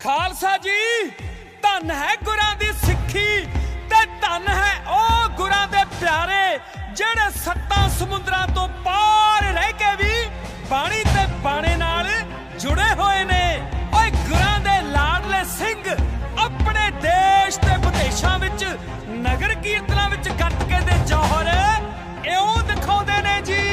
ਖਾਲਸਾ ਜੀ, ਧਨ ਹੈ ਗੁਰਾਂ ਦੀ ਸਿੱਖੀ ਤੇ ਧਨ ਹੈ ਉਹ ਗੁਰਾਂ ਦੇ ਪਿਆਰੇ ਜਿਹੜੇ ਸੱਤਾਂ ਸਮੁੰਦਰਾਂ ਤੋਂ ਪਾਰ ਰਹਿ ਕੇ ਵੀ ਬਾਣੀ ਤੇ ਬਾਣੇ ਨਾਲ ਜੁੜੇ ਹੋਏ ਨੇ। ਓਏ ਗੁਰਾਂ ਦੇ ਲਾਡਲੇ ਸਿੰਘ, ਆਪਣੇ ਦੇਸ਼ ਤੇ ਵਿਦੇਸ਼ਾਂ ਵਿੱਚ ਨਗਰ ਕੀਰਤਨਾਂ ਵਿੱਚ ਗੱਟ ਕੇ ਦੇ ਜੋਹਰ, ਇਉਂ ਦਿਖਾਉਂਦੇ ਨੇ ਜੀ।